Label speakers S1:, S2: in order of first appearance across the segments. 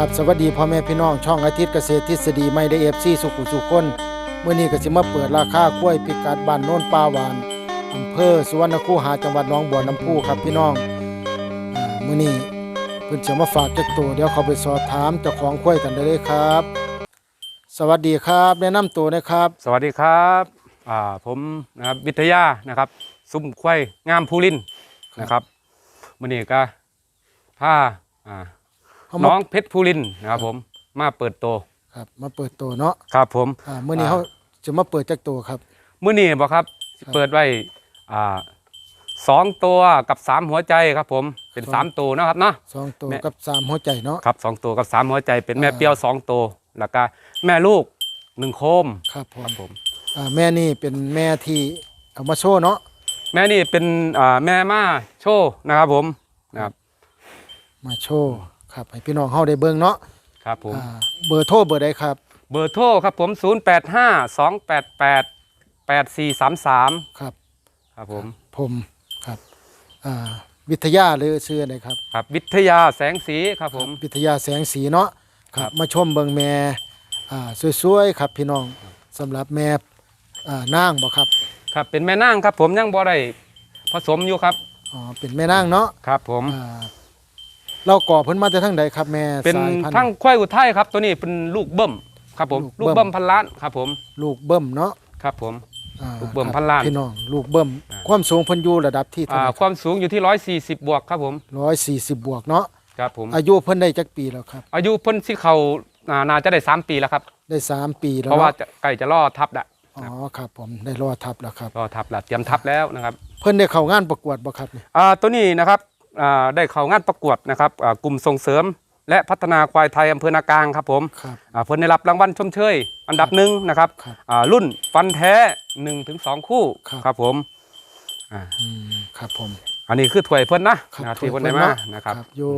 S1: ครับสวัสดีพ่อแม่พี่น้องช่องอาทิตย์เกษตรทฤษฎีไม่ได้เอฟซีสุขุสุคนเมื่อนี้ก็สิมาเปิดราคากล้วยพิกัดบ้านโน้นปลาหวานอำเภอสุวรรณคูหาจังหวัดหนองบัวลำพูครับพี่น้องอ่ามื่อนี้เพิ่นจะมาฝากจักตัวเดี๋ยวเขาไปสอบถามเจ้าของกล้วยกันได้เลยครับ สวัสดีครับแนะนำตัวนะครับ
S2: สวัสดีครับอ่าผมนะครับวิทยานะครับ ซุ้มควายงามภูรินทร์นะครับมื่อนี้ก็พาอ่า
S1: เขามา
S2: น้องเพชรภูรินทร์นะครับผมมาเปิดโตว
S1: ครับมาเปิดตัวเนาะ
S2: ครับผม
S1: อ่ามื่อนี้
S2: อ่า
S1: เขาจะมาเปิดจักตัวครับ
S2: มื่อนี้บอกครับ
S1: ครับ
S2: เปิดไว้อ่าสองตัวกับสามหัวใจครับผมเป็น
S1: สอง
S2: สามตัวนะครับเนาะ
S1: สองตัว
S2: แม่
S1: กับสามหัวใจเนาะ
S2: ครับสองตัวกับสามหัวใจเป็นแม่
S1: อ่า
S2: เปรี้ยวสองตัวแล้วก็แม่ลูกหนึ่งโคม
S1: ครับผ
S2: ครั
S1: ม
S2: บผม
S1: อ่าแม่นี่เป็นแม่ที่เอามาโชว์เนาะ
S2: แม่นี่เป็นอ่าแม่ม่าโชว์นะครับผมนะครับ
S1: มาโชว์ ครับให้พี่น้องเฮาได้เบิ่งเนาะ
S2: ครับผม
S1: อ่าเบอร์โทรเบอร์ใดครับ
S2: เบอร์โทรครับผม 0 8 5 2 8 8 8 4 3 3
S1: ครับ
S2: ครับผม
S1: ผมครับอ่าวิทยาหรือชื่ออะไรครับ
S2: ครับวิทยาแสงสีครับผม
S1: วิทยาแสงสีเนาะค
S2: ครั
S1: รับ บมาชมเบิ่งแม่อ่าสวยๆครับพี่น้องสำหรับแม่อ่านางบ่ครับ
S2: ครับเป็นแม่นางครับผมยังบ่ได้ผสมอยู่ครับ
S1: อ๋อเป็นแม่นางเนาะ
S2: ครับผม
S1: อ่า เราก่อเพิ่นมาจากทางใดครับแม่
S2: เป็น
S1: สายพัน
S2: ทั้ง
S1: ธุ์
S2: ควายอุทัยครับตัวนี้เป็นลูกเบิ้มครับผม
S1: ลู
S2: ลู
S1: ก
S2: ก
S1: เบิ้
S2: เบิ้
S1: ม
S2: มพันล้านครับผม
S1: ลูกเบิ่มเนาะ
S2: ครับผม
S1: อ่า
S2: ลูกเบิ่ม
S1: ครับ
S2: พันล้าน
S1: พี่น้องลูกเบิ่ม
S2: อ่า
S1: ความสูงเพิ่นอยู่ระดับที่เท่า
S2: อ่า
S1: ไหร่
S2: ความสูงอยู่ที่ 140 บวกครับผม
S1: 140บวกเนาะ
S2: ครับผม
S1: อายุเพิ่นได้จักปีแล้วครับ
S2: อายุเพิ่นที่เขาอ่าน่าจะได้ 3 ปีแล้วครับ
S1: ได้สามปีแล้ว
S2: เพราะว่า
S1: เนาะ
S2: จะใกล้จะล่อทับละ
S1: อ๋อครับผมได้รอทับแล้วครับ
S2: ล่อทับละเตรียมทับแล้วนะครับ
S1: เพิ่นได้เข้างานประกวดบ่ครับนี่
S2: อ่าตัวนี้นะครับอ่า ได้เข้างานประกวดนะครับอ่ากลุ่มส่งเสริม และพัฒนาควายไทยอำเภอนากลางครับผม
S1: ครับ
S2: อ่าเพิ่นได้รับรางวัลชมเชย อันดับหนึ่งนะครับ
S1: ครับ
S2: อ่ารุ่นฟันแท้1นถึงสคู่
S1: ครับ
S2: ครับผมอ่า
S1: อืมครับผม
S2: อันนี้คือถ้วยเพิ่นนะครับนะที่เพิ่นได้มา
S1: เา
S2: นะครับ
S1: อยู่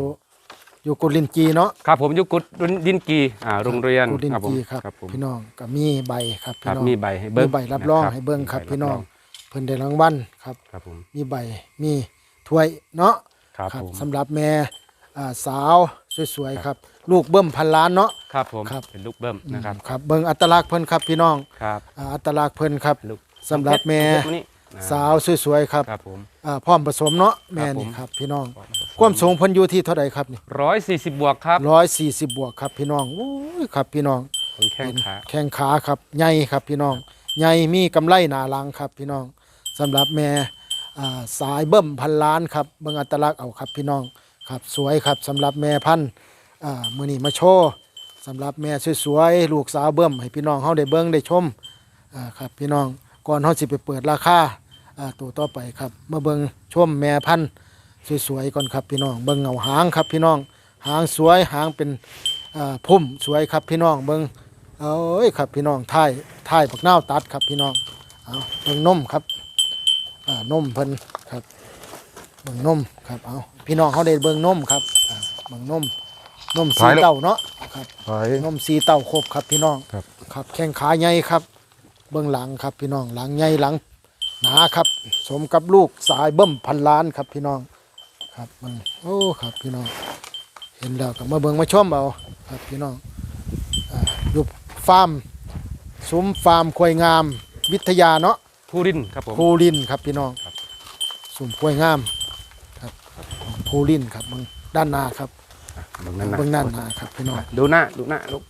S1: อยู่กุลินจีเนาะ
S2: ครับผมอยุกุดดินกีอ่าโรงเรียน
S1: กุลิน
S2: ครับผม
S1: จีครับ
S2: ครับผม
S1: พี่น้องก็มีใบครับ
S2: ค
S1: พี่
S2: รับ
S1: น้อง
S2: มีใบให้เบิ้
S1: มี
S2: ง
S1: ใบรับรอง
S2: นะ
S1: ให้เบิ่งครับ
S2: มีใพี่
S1: น้อง
S2: รับร
S1: เพิ่นได้รางวัลครับ
S2: ครับผม
S1: มีใบมีถ้วยเนาะ
S2: ครับผม
S1: สำหรับแม่อ่าสาวสวยๆครับ ลูกเบิ่มพันล้านเนาะ
S2: ครับผม
S1: ครับ
S2: เป็นลูกเบิ้มนะครับ
S1: ครับเบิ่งอัตลักษณ์เพิ่นครับพี่น้อง
S2: ครับ
S1: อ่าอัตลักษณ์เพิ่นครับ
S2: ลูก
S1: สำหรับแม่
S2: ลูกนี้อ่
S1: สาวสวยๆครับ
S2: ครับผม
S1: อ่าพร้อมผสมเนาะแม่
S2: ครับผม
S1: นี่ครับพี่น้อง ความสูงเพิ่นอยู่ที่เท่าใดครับนี่
S2: ร้อยสี่สิบบวกครับ
S1: ร้อยสี่สิบบวกครับพี่น้องโอ้ยครับพี่น้อง
S2: เป็นแข้งขา
S1: แข้งขาครับใหญ่ครับพี่น้องใหญ่มีกำไรหนาหลังครับพี่น้องสำหรับแม่อ่า สายเบิ่มพันล้านครับเบิ่งอัตลักษณ์เอาครับพี่น้องครับสวยครับสำหรับแม่พันธุ์อ่ามื้อนี้มาโชว์สำหรับแม่สวยๆลูกสาวเบิ่มให้พี่น้องเฮาได้เบิ่งได้ชมครับพี่น้องก่อนเฮาสิไปเปิดราคาตัวต่อไปครับมาเบิ่งชมแม่พันธุ์สวยๆก่อนครับพี่น้องเบิ่งเงาหางครับพี่น้องหางสวยหางเป็นพุ่มสวยครับพี่น้องเบิ่งเอ้ยครับพี่น้องท่ายท่ายบักเน่าตัดครับพี่น้องเอาเบิ่งนมครับ นมเพิ่นครับเบิ่งนมครับเอาพี่น้องเขาได้เบิ่งนมครับอ่าเบิ่งนมนมสี
S2: ถ่ายแล้ว
S1: เต้าเนาะครับ
S2: ไป
S1: นมสีเต้าครบครับพี่น้อง
S2: ครับ
S1: ครับแข้งขาใหญ่ครับ เบื้องหลังครับพี่น้องหลังใหญ่หลังหนาครับ สมกับลูกสายเบิ่มพันล้านครับพี่น้องครับมันโอ้ครับพี่น้อง เห็นแล้วก็มาเบิ่งมาชมเอาครับพี่น้องอ่าอยู่ฟาร์มซุ้มฟาร์มควายงามวิทยาเนาะ
S2: ผู้รินครับผม
S1: ภูรินทร์ครับพี่น้อง
S2: ครับ
S1: ซุ้มควายงามครับภูรินทร์ครับเบิ่งด้านหน้าครับ
S2: เบิ่งนั่นนะ
S1: เบิ่งด้านหน้าครับพี่น้อง
S2: ดูหน้าดูหน้าลูก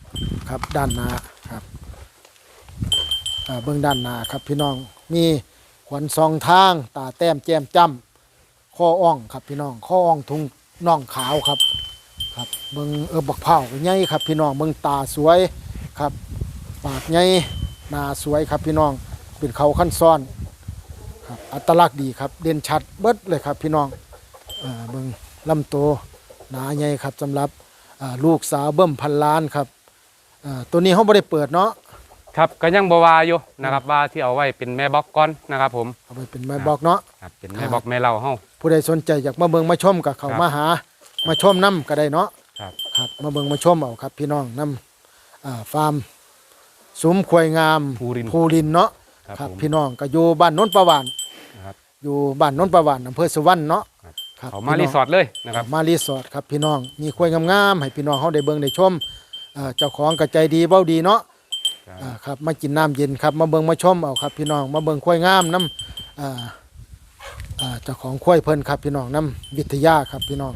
S1: ครับด้านหน้าครับอ่าเบื้องด้านหน้าครับพี่น้องมีขวัญสองทางตาแต้มแจ่มจ้ำข้ออ่องครับพี่น้องข้ออ่องทุงน่องขาวครับครับเบื้องเออบักเผาใหญ่ครับพี่น้องเบื้องตาสวยครับปากใหญ่หน้าสวยครับพี่น้อง เป็นเขาขั้นซ้อนครับอัตลักษณ์ดีครับ เด่นชัดเบิดเลยครับพี่น้องอ่าเบื้องลำตัวหนาใหญ่ครับสำหรับอ่าลูกสาวเบิ่มพันล้านครับอ่าตัวนี้เขาไม่ได้เปิดเนาะ
S2: ครับก็ยังบวาอยู่นะครับว่าที่เอาไว้เป็นแม่บล็อกก่อนนะครับผม
S1: เอาไปเป็นไม้บอกเนาะ
S2: ครับเป็นแม่บล็อกแม่เล่าเฮา
S1: ผู้ใดสนใจอยากมาเบิ่งมาชมกับเขา
S2: ครับ
S1: มาหามาชมน้ำก็ได้เนาะ
S2: ครับ
S1: ครับมาเบิ่งมาชมเอาครับ พี่น้องน้ำอ่าฟาร์มซุ้มควายงาม
S2: ภูรินทร์
S1: ภูรินทร์เนาะ
S2: ครับ
S1: ครับ
S2: ผม
S1: พี่น้องก็อยู่บ้านโน้นประวาน
S2: นะครับ
S1: อยู่บ้านโน้นประวานอำเภอสุวรรณเนาะ
S2: ครับ
S1: ครับ
S2: เขามา
S1: พี่น้
S2: รี
S1: อง
S2: สอร์ทเลยนะครับ
S1: มารีสอร์ทครับพี่น้องมีควายงามๆให้พี่น้องเขาได้เบิ่งได้ชมอ่าเจ้าของก็ใจดีเบ้าดีเนาะ
S2: ครับ
S1: อ่าครับมากินน้ำเย็นครับมาเบิ่งมาชมเอาครับพี่น้องมาเบิ่งควายงามน้ำอ่าอ่าเจ้าของควายเพิ่นครับพี่น้องน้ำวิทยาครับพี่น้อง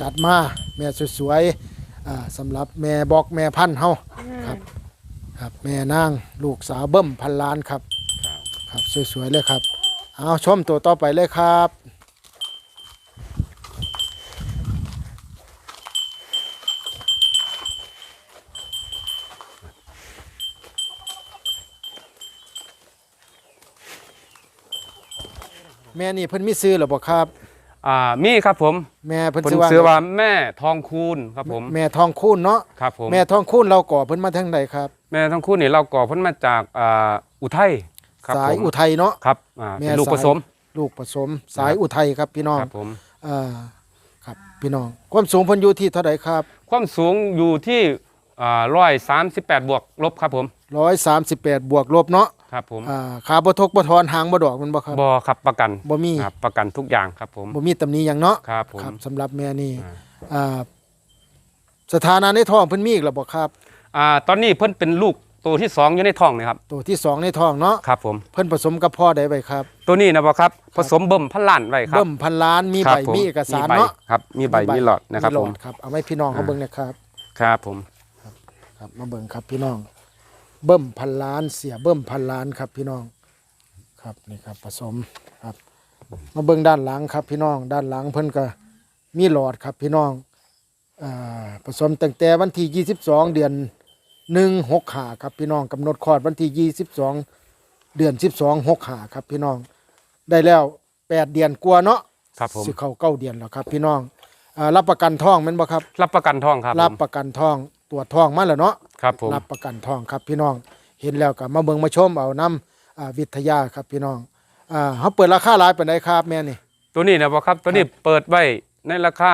S1: จัดมาแม่สวยๆอ่าสำหรับแม่บอกแม่พันธุ์เฮาครับครับแม่นางลูกสาวเบิ่มพันล้านครับ
S2: ครับ
S1: ครับสวยๆเลยครับ เอาชมตัวต่อไปเลยครับแม่นี่เพิ่นมีซื้อหรือบ่ครับ
S2: อ่ามีครับผม
S1: แม่เพิ่น
S2: เพิ่น
S1: ซื้อว่า
S2: ซื้อว่าแม่ทองคูณครับผม
S1: แม่ทองคูณเนาะ
S2: ครับผม
S1: แม่ทองคูณเราก่อเพิ่นมาทางใดครับ
S2: แม่ทองคูณนี่เราก่อเพิ่นมาจากอ่าอุทัย ครับ
S1: สาย
S2: ผม
S1: อุทัยเนาะ
S2: ครับอ่า
S1: แม่
S2: เป็นลูก
S1: สาย
S2: ผสม
S1: ลูกผสม สายอุทัยครับพี่น้อง
S2: ครับผม
S1: อ่าครับพี่น้อง ความสูงเพิ่นอยู่ที่เท่าใดครับ
S2: ความสูงอยู่ที่ร้อยสามสิบแปดบวกลบครับผม
S1: 138 บวกลบเนาะ
S2: ครับผม
S1: อ่าขาบ่ทกบ่ทอนหางบ่ดอกมันบ่ครับ
S2: บอครับประกัน
S1: บ่มี
S2: ครับประกันทุกอย่างครับผม
S1: บ่มีตำหนิหยังเนาะ
S2: ครับผม
S1: ครับสำหรับแม่นี่
S2: อ่า
S1: อ่าสถานะในท้องเพิ่นมีอีกแล้วบ่ครับ
S2: อ่าตอนนี้เพิ่นเป็นลูก ตัวที่สองอยู่ในท้องนะครับ
S1: ตัวที่สองในท้องเนาะ
S2: ครับผม
S1: เพิ่นผสมกับพ่อได้ไว้ครับ
S2: ตัวนี้นะบอครับ ผสมเบิ่มพันล้านไว้ครับ
S1: เบิ่มพันล้านมี
S2: ครั
S1: ใบบ
S2: ผ
S1: มีเอกสาร
S2: ใบ
S1: เนาะ
S2: ครับ มีใบมีหลอดนะครับ
S1: หล
S2: ผ
S1: อ
S2: ม
S1: ดครับเอาไว้พี่น้องเขา
S2: อ่า
S1: เบิ่งนะครับ
S2: ครับผม
S1: ครับ มาเบิ่งครับพี่น้อง เบิ่มพันล้านเสียเบิ่มพันล้านครับพี่น้อง ครับนี่ครับผสมครับ มาเบิ่งด้านหลังครับพี่น้อง ด้านหลังเพิ่นก็มีหลอดครับพี่น้องอ่าผสมตั้งแต่วันที่22 เดือน 1 6ขาครับพี่น้องกำหนดคลอดวันที่22เดือน12 6ขาครับพี่น้องได้แล้ว8เดือนกว่าเนาะ
S2: ครับผม
S1: สิเข้าเก้าเดือนแล้วครับ พี่น้องอ่ารับประกันท้องแม่นบ่ครับ
S2: รับประกันท้องครับผ
S1: รับ
S2: ม
S1: ประกันท้องตรวจท้องมาแล้วเนาะ
S2: ครับผม
S1: รับประกันทองครับพี่น้อง เห็นแล้วก็มาเบิ่งมาชมเอาน้ำอ่าวิทยาครับพี่น้องอ่าเขาเปิดราคาหลายปานใดครับแม่นี่
S2: ตัวนี้นะบอครับตัวนี้เปิดไว้ในราคา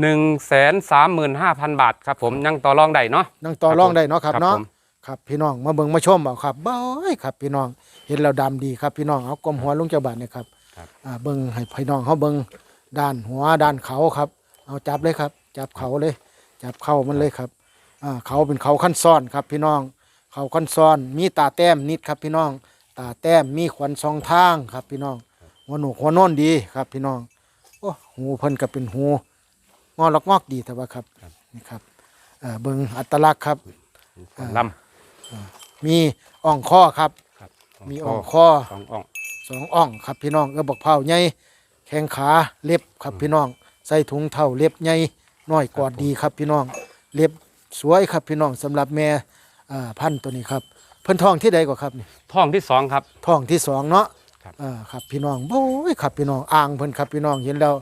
S2: หนึ่งแสนสามหมื่นห้าพันบาทครับผมยังต่อรองได้เนาะ
S1: นั่งต่อรองได้เนาะครับ
S2: ครับ
S1: เนาะ
S2: ผม
S1: ครับพี่น้องมาเบิ่งมาชมเอาครับบ้อยครับพี่น้องเห็นแล้วดำดีครับพี่น้องเอากลมหัวลงเจ้าบาทเนี่ยครับ
S2: ครับ
S1: อ่าเบิ่งให้พี่น้องเขาเบิ่งด้านหัวด้านเขาครับ เอาจับเลยครับ จับเขาเลย จับเข้ามันเลยครับอ่าเขาเป็นเขาขั้นซ้อนครับพี่น้อง เขาขั้นซ้อนมีตาแต้มนิดครับพี่น้อง ตาแต้มมีขวัญสองทางครับพี่น้องหัวหนูกหัวโน่นดีครับพี่น้องโอ้หูเพิ่นก็เป็นหู งอล็อกงอกดีแต่ว่าครับนี่ครับเอ่อเบิ่งอัตลักษณ์ครับ
S2: ล
S1: มีอ่องข้อครับำ
S2: ครับ
S1: มีอ่องข้อ
S2: สองอ่อง
S1: สองอ่องครับพี่น้องเออบอกเผาใหญ่แข้งขาเล็บครับพี่น้อง ใส่ถุงเท่าเล็บใหญ่น้อยกอดดีครับพี่น้อง เล็บสวยครับพี่น้องสำหรับแม่อ่าพันธุ์ตัวนี้ครับเพิ่นท้องที่ใดกว่าครับนี่
S2: ท้องที่สองครับ
S1: ท้องที่สองเนาะ
S2: ครับ
S1: อ่าครับพี่น้องโอ้ยครับพี่น้องอ่างเพิ่นครับพี่น้องเห็นแล้วอ่า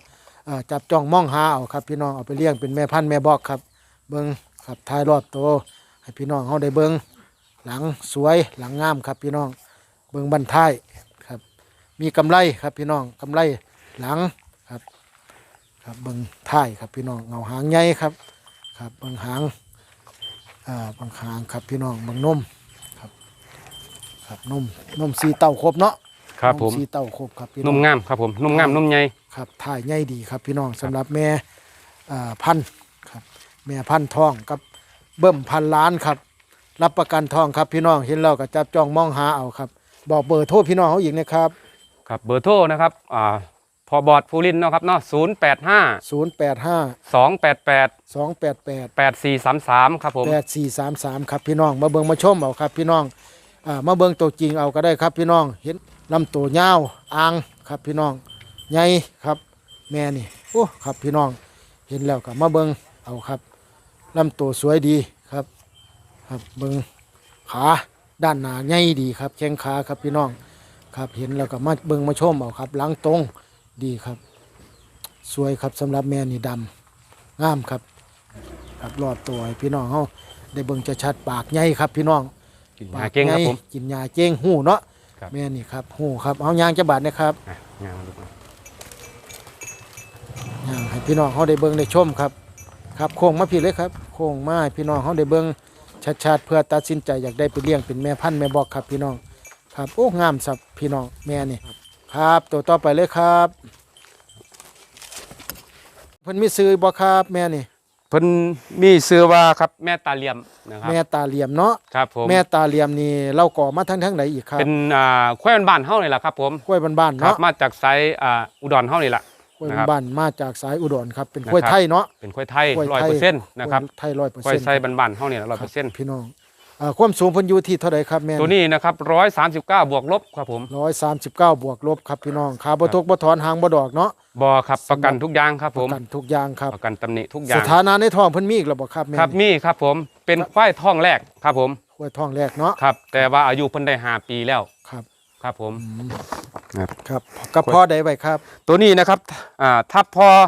S1: จับจ้องมองหาเอาครับ พี่น้องเอาไปเลี้ยงเป็นแม่พันธุ์แม่บอกครับ เบิ่งครับท้ายรอบโตให้พี่น้องเฮาได้เบิ่งหลังสวยหลังงามครับพี่น้อง เบิ่งบันท้ายครับ มีกำไรครับพี่น้องกำไรหลังครับครับเบิ่งท้ายครับพี่น้องเงาหางใหญ่ครับครับเบิ่งหางอ่าเบิ่งหางครับพี่น้องเบิ่งนมครับครับนมนมสีเต้าครบเนาะ
S2: ครับผม
S1: นสีเต้าครบครับพี่น้
S2: นุ่
S1: อง
S2: มงามครับผมนุ่มงามนุ่มใหญ่
S1: ครับถ่ายใหญ่ดีครับพี่น้องสำหรับแม่อ่าพันธุ์ครับ แม่พันธุ์ทองกับเบิ่มพันล้านครับ รับประกันทองครับพี่น้องเห็นแล้วก็จับจ้องมองหาเอาครับ บอกเบอร์โทรพี่น้องเขาอีกนะครับ
S2: ครับเบอร์โทรนะครับอ่าพอบอร์ดฟูรินเนาะครับเนาะศูนย์แปดห้า
S1: 085
S2: สองแปดแปด
S1: 288
S2: แปดสี่สามสามครับผม
S1: 8433ครับพี่น้อง มาเบิ่งมาชมเอาครับพี่น้องอ่ามาเบิ่งตัวจริงเอาก็ได้ครับพี่น้องเห็น ลำตัวยาวอ่างครับพี่น้องใหญ่ครับแม่นี่โอ้ครับพี่น้องเห็นแล้วก็มาเบิ่งเอาครับลำตัวสวยดีครับ ครับเบิ่งขาด้านหน้าใหญ่ดีครับแข้งขาครับพี่น้องครับเห็นแล้วก็มาเบิ่งมาชมเอาครับหลังตรงดีครับ สวยครับสำหรับแม่นี่ดำงามครับครับรอบตัวให้พี่น้องเฮาได้เบิ่งจะชัดปากใหญ่ครับพี่น้อง
S2: กินยาเก่งครับผม
S1: ใหญ่กินยาเก่งหูเนาะ
S2: ครับ
S1: แม่นี่ครับหูครับเอายางจะบาดนะครับ
S2: อะงามลูกนะ
S1: ยางให้พี่น้องเฮาได้เบิ่งได้ชมครับ ครับโค้งมาพี่เลยครับโค้งมาให้พี่น้องเฮาได้เบิ่งชัดๆเพื่อตัดสินใจอยากได้ไปเลี้ยงเป็นแม่พันธุ์แม่บอกครับพี่น้องครับโอ้งามสับพี่น้องแม่นี่ครับ ตัวต่อไปเลยครับเพิ่นมีซื้อบ่ครับแม่นี่
S2: เพิ่นมีชื่อว่าครับแม่ตาเหลี่ยมนะครับ
S1: แม่ตาเหลี่ยมเนาะ
S2: ครับผม
S1: แม่ตาเหลี่ยมนี่เราก่อมาทั้งทั้งไหนอีกครับ
S2: เป็นอ่าควายบ้านๆเฮานี่แหละครับผม
S1: กล้วยบ้านๆ
S2: ครับ
S1: เนาะ
S2: มาจากไซอ่าอุดรเฮานี่แหละ
S1: กล้วย
S2: นะครับ
S1: บ้านๆมาจากสายอุดรครับเป็น
S2: นะครับ
S1: กล้วยไทยเนาะ
S2: เป็นควายไทย
S1: กล้วย
S2: ร้อย
S1: ไท
S2: เปอยร์เซ็นต์นะครับ
S1: ไทยร้อยเปอร์
S2: ควา
S1: เซ็
S2: ย
S1: นต์
S2: ไทยบ้านๆเฮานี่ร้อยเปอร์เซ็นต์
S1: พี่น้อง อ่าความสูงเพิ่นอยู่ที่เท่าไหร่ครับแม่
S2: ตัวนี้นะครับร้อยสามสิบเก้าบวกลบครับผม
S1: ร้อยสามสิบเก้าบวกลบครับพี่น้องขาบ่ทกบ่ถอนหางบ่ดอกเนาะ
S2: บอครับประกันทุกอย่างครับ
S1: ป
S2: ผ
S1: ระ
S2: ม
S1: กันทุกอย่างครับ
S2: ประกันตำหนิทุกอ
S1: ส
S2: ย่าง
S1: ถานะในท้องเพิ่นมีอีกแล้วบ่ครับแม่
S2: ครับมีครับผมเป็นควายท้องแรกครับผม
S1: กล้วยท้องแรกเนาะ
S2: ครับ แต่ว่าอายุเพิ่นได้ห้าปีแล้ว
S1: ครับ
S2: ครับผม ครับ
S1: ครับกับพ่อใดไว้ครับ
S2: ตัวนี้นะครับอ่าทับพออ่า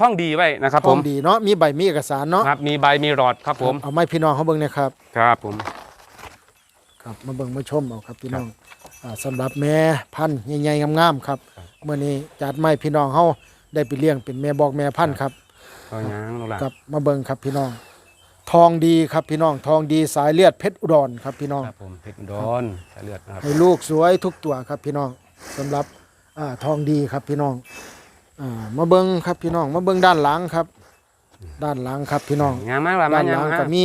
S2: ท่องดีไว้นะครับ
S1: ท้
S2: ผ
S1: อง
S2: ม
S1: ดีเนาะมีใบมีเอกสารเนาะ
S2: ครับมีใบมีหลอดครับผม
S1: เอาไม้พี่น้องเขาเบิ่งนะครับ
S2: ครับผม
S1: ครับมาเบิ่งมาชมเอาครับพี่น้องอ่าสำหรับแม่พันธุ์ใหญ่ๆงามๆครับเมื่อนี้จัดไม้พี่น้องเฮาได้ไปเลี้ยงเป็นแม่บอกแม่พันธุ์ครับ
S2: ก็ยังลูกหลาน
S1: กับมาเบิ่งครับพี่น้อง ทองดีครับพี่น้องทองดีสายเลือดเพชรอุดรครับพี่น้อง
S2: ครับผมเพชรอุดรสายเลือดนะครับ
S1: ให้ลูกสวยทุกตัวครับพี่น้องสำหรับอ่าทองดีครับพี่น้อง อ่ามาเบิ่งครับพี่น้องมาเบิ่งด้านหลังครับ ด้านหลังครับพี่น้อง
S2: งามมากละมา
S1: ด้าน
S2: งา
S1: ห
S2: ม
S1: ลัง
S2: มาก
S1: ก็มี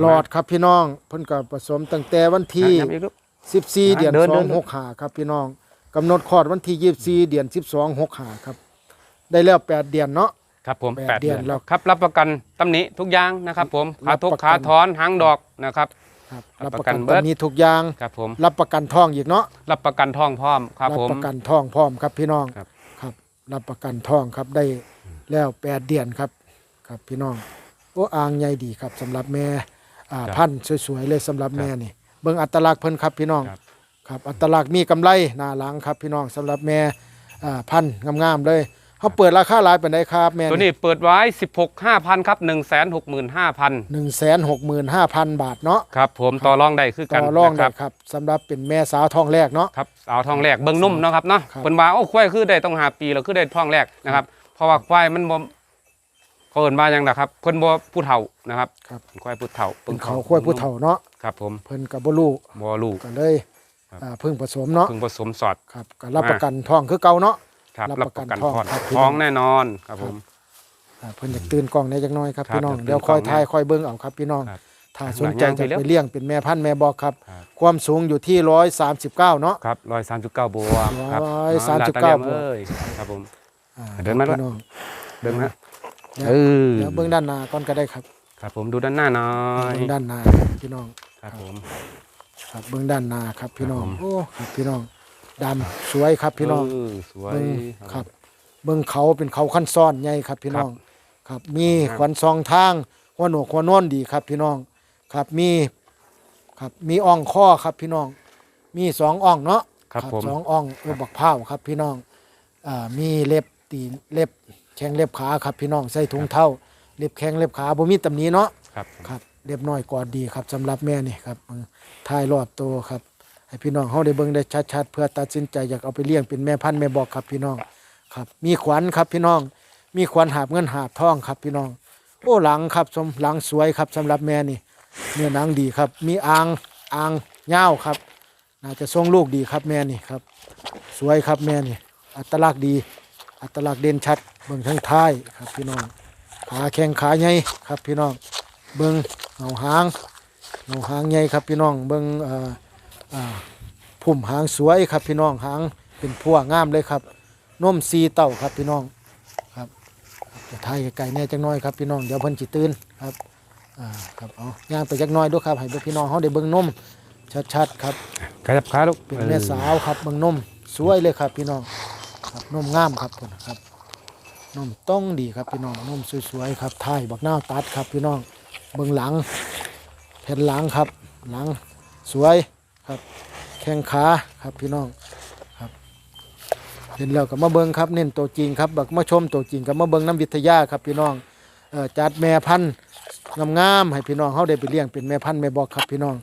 S1: หลอดครับพี่น้องเพิ่นก็ผสมตั้งแต่วันที่
S2: งามอีกลูก
S1: 14 เดือน
S2: เดินเดิน
S1: 2 6 5ครับพี่น้องกำหนดคลอดวันที่24 เดือน 12 6 5ครับ ได้แล้ว 8 เดือนเนาะ
S2: ครับผม
S1: แปด
S2: แปด
S1: เดื
S2: เดื
S1: อ
S2: อนน
S1: แล้ว
S2: ครับรับประกันตำหนิทุกอย่างนะครับ ผม
S1: รั
S2: ขา
S1: บ
S2: ทุก
S1: ประกัน
S2: ขาถอนหางดอกนะครับ
S1: ครับ
S2: รั
S1: รั
S2: บบป
S1: ประระ
S2: กั
S1: กันน
S2: เบิ
S1: ต
S2: ด
S1: อนนี้ทุกอย่าง
S2: ครับผม
S1: รับประกันทองอีกเนาะ
S2: รับประกันทองพร้อมครับ
S1: รั
S2: ผม
S1: ประกันทองพร้อมครับพี่น้อง
S2: ครับ
S1: ค รับรับประกันทองครับได้แล้ว8เดือนครับครับพี่น้องโอ้อ่างใหญ่ดีครับสำหรับแม่อ่าพันธุ์สวยๆเลยสำหรับแม่นี่เบิ่งอัตลักษณ์เพิ่นครับพี่น้อง
S2: ครับ
S1: ครับอัตลักษณ์มีกำไรหน้าหลังครับพี่น้องสำหรับแม่อ่าพันธุ์งามๆเลย เขาเปิดราคาหลายปานใดครับแม่
S2: ตัวนี้เปิดไว้ 16 5,000ครับ 1 6 5 0 0 0
S1: หนึ่งแสนหกหมื่นห้าพันบาทเนาะ
S2: ครับผมต่อรองได้คือกั
S1: ต่
S2: น
S1: อรอง
S2: นะค
S1: ได้
S2: รับ
S1: ครับสำหรับเป็นแม่สาวทองแรกเนาะ
S2: ครับสาวทองแรกเบิ่งนุ่มเนาะครับเนาะ
S1: ครับ
S2: เพิ่นว่าโอ้ควายคือได้ต้องหาปีแล้วคือได้ทองแรกนะครับเพราะว่าควายมันบ่เขาเอิ้นว่าหยังนะครับเพิ่นบ่ผู้เฒ่านะครับ
S1: ครับ
S2: เป็นควายผู้เฒ่า
S1: เป็นเขาค่อยผู้เฒ่าเนาะ
S2: ครับผม
S1: เพิ่นกับบ่รู้
S2: บ่ลูก
S1: ก็เลย
S2: ครับ
S1: อ่าเพิ่งผสมเนาะ
S2: เพิ่งผสมสอด
S1: ครับก็รับประกันทองคือเก่าเนาะ
S2: ครับ
S1: รั
S2: รั
S1: บบป
S2: ประระ
S1: กั
S2: กันน
S1: ทอง
S2: ทอง
S1: ครับพี่
S2: ท้อง
S1: น้อง
S2: แน่นอนครับผม
S1: อ่าเพิ่นอยากตื่นกล้องในจักหน่อยครับ
S2: ครับ
S1: พี่น้อง
S2: อยากตื่น
S1: เดี๋ยวคอย
S2: กล้อง
S1: ทายคอยเบิ่งเอาครับพี่น้อง
S2: ครับ
S1: ถ้าสนใจ
S2: ย่างไป
S1: จะ
S2: เร็ว
S1: ไปเลี้ยงเป็นแม่พันธุ์แม่บอกครับ
S2: ครับ
S1: ความสูงอยู่ที่ 139 เนาะ
S2: ครับ139บวกครับ
S1: ร้อยสามสิบเก้าบวก
S2: เอ้ยครับผม
S1: อ่า
S2: เดินมาด้วย
S1: พี่น้อง
S2: เดินนะ
S1: เดี๋ยว
S2: เออ
S1: เดี๋ยวเบิ่งด้านหน้าก่อนก็ได้ครับ
S2: ครับผมดูด้านหน้าหน่อย
S1: เบิ่งด้านหน้าพี่น้อง
S2: ครับผม
S1: ครับเบื้องด้านหน้าครับพี่น้อง
S2: ครับผม
S1: โอ้ครับพี่น้อง ดำสวยครับพี่น้อง
S2: เสวย
S1: เบิ้งครับเบิ้งเขาเป็นเขาขั้นซ้อนใหญ่ครับพี่น้อง ครับมี
S2: ครับ
S1: ขวัญซองทางหัวหนวกหัวโนวนดีครับพี่น้อง ครับมีครับมีอ่องข้อครับพี่น้อง มีสองอ่องเนาะ
S2: ครับผม
S1: สองอ่องเออบักเผาวครับพี่น้องอ่ามีเล็บตีนเล็บแข้งเล็บขาครับพี่น้องใส่ถุงเท้าเล็บแข้งเล็บขาบ่มีตำหนี้เนาะ
S2: ครับ
S1: ครับเรียบน้อยกอดดีครับสำหรับแม่นี่ครับมึงถ่ายรอบโตวครับ ให้พี่น้องเฮาได้เบิ่งได้ชัดๆเพื่อตัดสินใจอยากเอาไปเลี้ยงเป็นแม่พันธุ์แม่บอกครับพี่น้องครับ มีขวัญครับพี่น้อง มีขวัญหาบเงินหาบทองครับพี่น้อง โอ้หลังครับสมหลังสวยครับสำหรับแม่นี่เนื้อหนังดีครับ มีอ่างอ่างยาครับน่าจะทรงลูกดีครับแม่นี่ครับ สวยครับแม่นี่ อัตลักษณ์ดี อัตลักษณ์เด่นชัด เบิ่งทั้งท้ายครับพี่น้องขาแข้งขาใหญ่ครับพี่น้อง เบิ่งเงาหางเงาหางใหญ่ครับพี่น้อง เบิ่งเอ่อ พุ่มหางสวยครับพี่น้องหางเป็นพัวงามเลยครับนมซีเต้าครับพี่น้องครับจะถ่ายไกลๆแน่จักหน้อยครับพี่น้องเดี๋ยวเพิ่นสิตื่นครับอ่าครับเอาย่างไปจักหน้อยด้วยครับให้พี่น้องเฮาได้เบิ่งนมชัดๆครับ
S2: ขยับขาลูก
S1: เป็นแม่สาวครับเบิ่งนมสวยเลยครับพี่น้องครับนมงามครับพุ่นครับนมต้องดีครับพี่น้องนมสวยๆครับท้ายบักหน้าวตัดครับพี่น้องเบื้องหลังแผ่นหลังครับหลังสวย ครับ แข้งขาครับพี่น้องครับ เห็นแล้วก็มาเบิงครับ เน้นตัวจริงครับบักมาชมตัวจริงกับมาเบิงน้ำวิทยาครับพี่น้องออจัดแม่พันธุ์งามๆให้พี่น้องเขาได้ไปเลี้ยงเป็นแม่พันธุ์แม่บอกครับพี่น้อง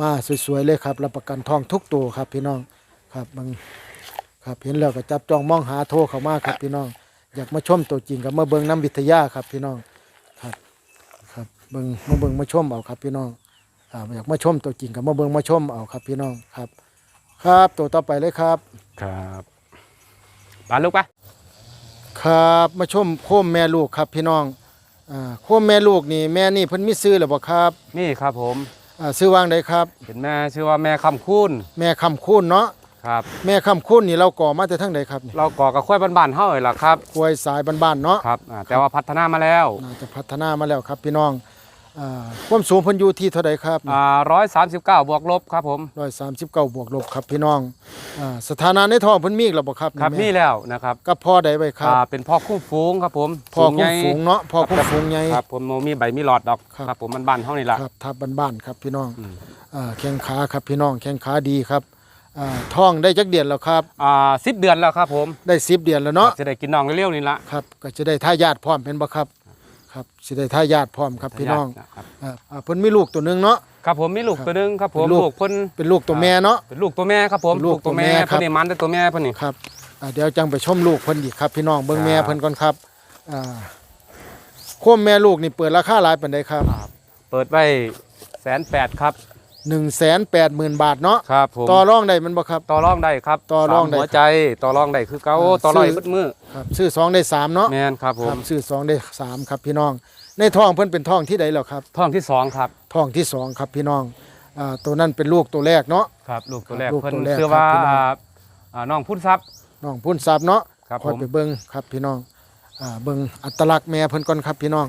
S1: มาสวยๆเลยครับรับประกันทองทุกตัวครับพี่น้องครับบางครับเห็นแล้วก็จับจองมองหาโทรเข้ามาครับพี่น้อง อยากมาชมตัวจริงกับมาเบิงน้ำวิทยาครับพี่น้องครับเบิ่งมาเบิงมาชมเอาครับพี่น้อง อ่าอยากมาชมตัวจริงกับมาเบิ่งมาชมเอาครับพี่น้องครับ ครับตัวต่อไปเลยครับ
S2: ครับปาลูกปะ
S1: ครับมาชมโคมแม่ลูกครับพี่น้องอ่าโคมแม่ลูกนี่แม่นี่เพิ่นมีซื้อแล้วบ่ครับ
S2: นี่ครับผม
S1: อ่าซื้อวางใดครับ
S2: เป็นแม่ชื่อว่าแม่คำคูณ
S1: แม่คำคูณเนาะ
S2: ครับ
S1: แม่คำคูณนี่เราก่อมาแต่ทั้งใดครับนี่
S2: เราก่อกับข้อยบ้านๆเฮาเลยล่ะครับ
S1: กล้วยสายบ้านๆเนาะ
S2: ครับอ่าแต่ว่าพัฒนามาแล้ว
S1: น่าจะพัฒนามาแล้วครับพี่น้อง อ่าความสูงเพิ่นอยู่ที่เท่าใดครับ
S2: อ่าร้อยสามสิบเก้าบวกลบครับผม
S1: 139บวกลบครับพี่น้องอ่าสถานะในท้องเพิ่นมีอีกแล้วบ่ครับ
S2: ครับ
S1: แนี่
S2: แล้วนะครับ
S1: ก็พ่อใดไว้ครับ
S2: อ่าเป็นพ่อคู่ฝูงครับผม
S1: พ่อ
S2: สูง
S1: คุ้
S2: ให
S1: ม
S2: ญ่
S1: ฝูงเนาะพ่อคุ้มฝูงใหญ่
S2: ครับผมโมมีใบมีหลอดดอก
S1: ครับ
S2: ครับผมบ้านๆเฮานี่ล่ะ
S1: ครับทับบ้านๆครับพี่น้อง
S2: อืม
S1: อ่าแข้งขาครับพี่น้องแข้งขาดีครับอ่าท้องได้จักเดือนแล้วครับ
S2: อ่าสิบเดือนแล้วครับผม
S1: ได้10เดือนแล้วเนาะ
S2: จะได้กินน้องเร็วๆนี่ละ
S1: ครับก็จะได้ทายาทพร้อมเป็นบ่ครับ ครับสิได้ทายาทพร้อมครับพี่น้อง
S2: นะครับ
S1: อ่าอ่าเพิ่นมีลูกตัวหนึงเนาะ
S2: ครับผมมีลูก
S1: ครับ
S2: ตัวหนึงครับผม
S1: เป็นลูก
S2: ลูกเพิ่น
S1: เป็นลูกตัวแม่เนาะ
S2: เป็นลูกตัวแม่ครับผม
S1: เป็นลูกตัวแม่ครั
S2: เพิ่
S1: บ
S2: นนี่มันแต่ตัวแม่เพิ่นนี่
S1: ครับอ่าเดี๋ยวจังไปชมลูกเพิ่นอีกครับ พี่น้องเบิ่ง
S2: ครับ
S1: แม่เพิ่นก่อนครับอ่าโคมแม่ลูกนี่เปิดราคาหลายปานใดครับ
S2: เปิดไว้แสนแปดครับ
S1: 180,000บาทเนาะ
S2: ครับผม
S1: ต่อรองได้มันบ่ครับ
S2: ต่อรองได้ครับ
S1: ต่อรองได้
S2: สามหัวใจต่อรองได้คือเก่า
S1: อ่า
S2: ต่อรอง
S1: ซื้อ
S2: เบิดมือ
S1: ครับซื้อสองได้สามเนาะ
S2: แม่นครับผ
S1: ครั
S2: ม
S1: บซื้อสองได้สามครับพี่น้อง ในท้องเพิ่นเป็นท้องที่ใดแล้วครับ
S2: ท้องที่สองครับ
S1: ท้องที่สองครับพี่น้องอ่าตัวนั้นเป็นลูกตัวแรกเนาะ
S2: ครับ ลูกตัวแรก
S1: ลูก
S2: เพิ่น
S1: ตัวแรก
S2: ชื่อว่า
S1: ครับพี่น้อง
S2: อ่าน้องพุทธทรัพย์
S1: น้องพุ่นซับเนาะ
S2: ครับ
S1: คอย
S2: ผม
S1: ไปเบิ่งครับพี่น้องอ่าเบิ่งอัตลักษณ์แม่เพิ่นก่อนครับพี่น้อง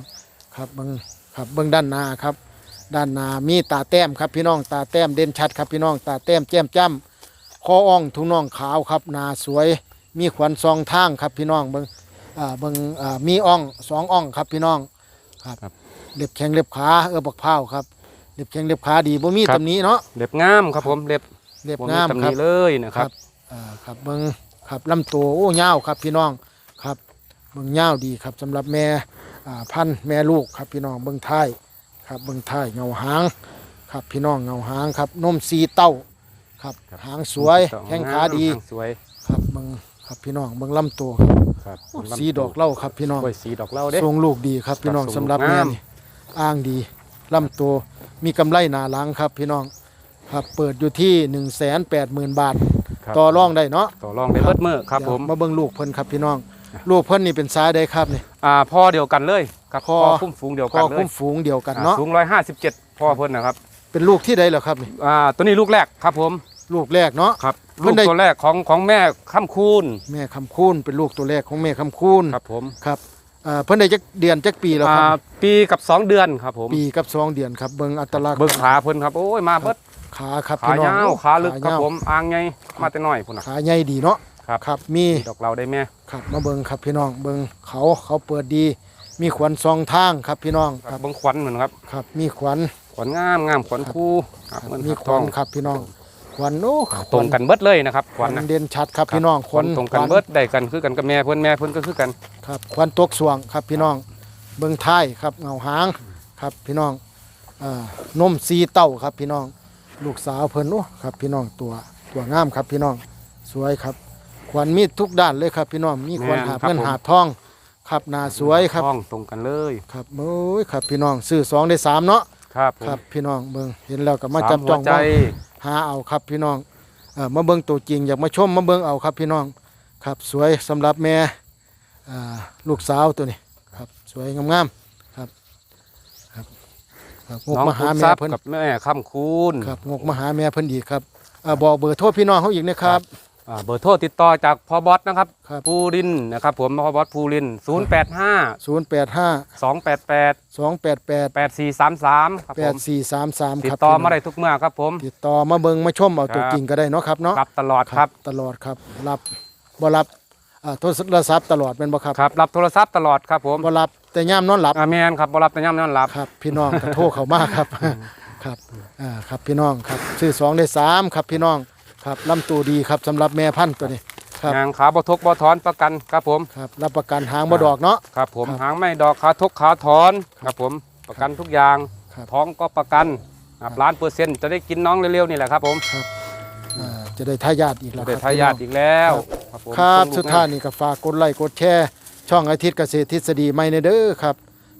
S1: ครับเบิ่งครับเบิ่งด้านหน้าครับ ด้านหน้ามีตาแต้มครับพี่น้องตาแต้มเด่นชัดครับพี่น้องตาแต้มแจ่มจ้ำคออ่องทุ่งน่องขาวครับหน้าสวย มีขวัญซองทางครับพี่น้องเบิ่งอ่าเบิ่งอ่ามีอ่องสองอ่องครับพี่น้องครับเล็บแข้งเล็บขาเออบักพร้าวครับเล็บแข้งเล็บขาดีบ่มีตำหนิเนาะ
S2: เล็บงามครับผมเล็บ
S1: เล็บ
S2: ผม
S1: งาม
S2: ตำห
S1: ครั
S2: นิ
S1: บ
S2: เลยนะครับ
S1: อ่าครับเบิงครับลำตัวโอ้ยาวครับพี่น้องครับเบิงยาวดีครับสำหรับแม่อ่าพันธุ์แม่ลูกครับพี่น้องเบิงท้าย ครับเบิงท้ายเงาหาง ครับพี่น้องเงาหางครับนมสีเต้าครับหางสวยแข้งขาดี
S2: หางสวย
S1: ครับเบิงครับพี่น้องเบิงลำตัว
S2: ครับ
S1: สีดอกเหล่าครับพี่น้อง
S2: กล้วยสีดอกเหล้าเด้
S1: ทรงลูกดีครับพี่น้อง
S2: ครับ
S1: สำหรับ
S2: ทรงลูก
S1: แม่
S2: งาม
S1: นี่อ้างดีลำตัวมีกำไรหนาหลังครับพี่น้องครับเปิดอยู่ที่1 8 0 0 0 0 บาท
S2: ครับ
S1: ต่อรองได้เนาะ
S2: ต่อรองได้เบิดมือครับผม
S1: เดี๋ยวมาเบิ่งลูกเพิ่นครับพี่น้อง ลูกเพิ่นนี่เป็นสายใดครับนี่
S2: อ่าพ่อเดียวกันเลย ครับ
S1: พ่อ
S2: พ่อคุ้มฝูงเดียว
S1: พ่
S2: กั
S1: อน
S2: เล
S1: คุ้
S2: ย
S1: มฝูงเดียวกันเนาะ
S2: อ่าสูงร้อยห้าสิบเจ็ดพ่อเพิ่นนะครับ
S1: เป็นลูกที่ใดเหรอครับนี่
S2: อ่าตัวนี้ลูกแรกครับผม
S1: ลูกแรกเนาะ
S2: ครับ
S1: เพิ่
S2: ลู
S1: น
S2: ก
S1: ได้
S2: ตัวแรกของของแม่ข้ามคูณ
S1: แม่คำคูณเป็นลูกตัวแรกของแม่คำคูณ
S2: ครับผม
S1: ครับอ่าเพิ่นได้จักเดือนจักปีแล้วค
S2: อ่า
S1: รับ
S2: ปีกับสองเดือนครับผม
S1: ปีกับสองเดือนครับเบิ่งอัตลักษณ์
S2: เบิกขาเพิ่นครับโอ้ยมาเบิด
S1: ขาครับ
S2: ขา
S1: พี่น้อง
S2: ยาวขาลึกครับ
S1: ยาว
S2: ผมอ่างไงมาแต่น้อยพุ่นน่ะ
S1: ขาใหญ่ดีเนาะ
S2: ครับ
S1: ครับมี
S2: ดอกเราได้แม่
S1: ครับมาเบิ่งครับพี่น้องเบิ่งเขาเขาเปิดดี มีขวัญสองทางครับพี่น้อง
S2: ค
S1: ค
S2: รั
S1: รั
S2: บบเบิ่งขวัญเหมือนครับ
S1: ครับ มีขวัญ
S2: ขวัญงามงามขวัญคู่ครับ
S1: ครับ
S2: เหมือน
S1: มี
S2: หัก
S1: ข
S2: ท
S1: วั
S2: อ
S1: ญ
S2: ง
S1: ครับพี่น้องขวัญโอ้ข
S2: ตรงกันเบิดเลยนะครับ
S1: ข
S2: ข
S1: วั
S2: วั
S1: ญ
S2: ญนะ
S1: เด่นชัดครับพี่น้องข
S2: ข
S1: วั
S2: วั
S1: ญ
S2: ญตรงกัน
S1: ขวัญ
S2: เบิดได้กันคือกันกับแม่เพิ่นแม่เพิ่นก็คือกัน
S1: ครับควันตกสวงครับพี่น้องเบิ่งท้ายครับเงาหางครับพี่น้องอ่านมสีเต้าครับพี่น้อง ลูกสาวเพิ่นโอ้ครับพี่น้องตัวตัวงามครับพี่น้องสวยครับควันมีทุกด้านเลยครับพี่น้องมีควันหาบเงินหาบทอง ครับหน้าสวยครับ
S2: ท้องตรงกันเลย
S1: ครับโอ้ยครับพี่น้องซื้อสองได้สามเนาะ
S2: ครับผม
S1: ครับพี่น้องเบิ่งเห็นแล้วก็มา
S2: สาม
S1: จับ
S2: หั
S1: จ้
S2: ว
S1: อง
S2: ใจ
S1: มองหาเอาครับพี่น้องเอ่อมาเบิ่งตัวจริงอยากมาชมมาเบิ่งเอาครับพี่น้องครับสวยสำหรับแม่อ่าลูกสาวตัวนี้ครับสวยงามๆครับครับครับงก
S2: น้อง
S1: มา
S2: คุ
S1: หา
S2: ณ
S1: แม่
S2: ทรัพย์
S1: เพิ่น
S2: กับแม่ข้ามคูณ
S1: ครับงกมาหาแม่เพิ่นอีกครับอ่าบอกเบอร์โทรพี่น้องเขาอีกนะครับ
S2: อ่า เบอร์โทรติดต่อจากพอบอสนะครับ
S1: ครับ
S2: ภูรินทร์นะครับผมพอบอสภูรินทร์085
S1: 085
S2: 288
S1: 288
S2: 8433ครับผม
S1: 8433
S2: ติด
S1: ครับ
S2: ต่อ
S1: พี่น้
S2: มางได้ทุกเมื่อครับผม
S1: ติดต่อมาเบิ่งมาชมเอาตัว
S2: ครับ
S1: จริงก็ได้เนาะครับเนาะ
S2: รับตลอดครับ
S1: ตลอดครับรับบ่รับอ่าโทรศัพท์ตลอดเป็นบ่ครับ
S2: ครับรับโทรศัพท์ตลอดครับผม
S1: บ่รับแต่ย่ามนอนหลับ
S2: อาแมนครับบ่รับแต่ย่ำนอนรับ
S1: ครับพี่น้องก็โทรเข้ามาครับ ครับอ่าครับพี่น้องครับซื้อสองได้สามครับพี่น้อง ครับลำตัวดีครับสำหรับแม่พันธุ์ตัวนี้ ครับ
S2: ยางขาบ่ทกบ่ถอนประกันครับผม
S1: ครับรับประกันหางบ่ดอกเนาะ
S2: ครับผม
S1: ครับ
S2: หางไม่ดอกขาทกขาถอนครับผมประกันทุกอย่าง
S1: ครับ
S2: ท้องก็ประกันครับล้านเปอร์เซ็นต์จะได้กินน้องเร็วๆนี่แหละครับผม
S1: อ่าจะได้ทายาทอีกแล้ว
S2: จะได้
S1: ครับ
S2: ทายาท
S1: พี่น้อง
S2: อีกแล้วครับผม
S1: ครับ
S2: ส่งลูก
S1: สุดท้ายนี่ก็ฝากกดไลค์กดแชร์ช่องอาทิตย์เกษตรทฤษฎีใหม่ในเด้อครับ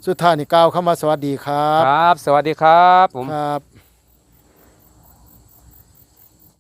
S1: สุดท้ายนี่กล่าวคำว่าสวัสดีครั
S2: ค
S1: บ
S2: รับ สวัสดีครับผม
S1: ครับ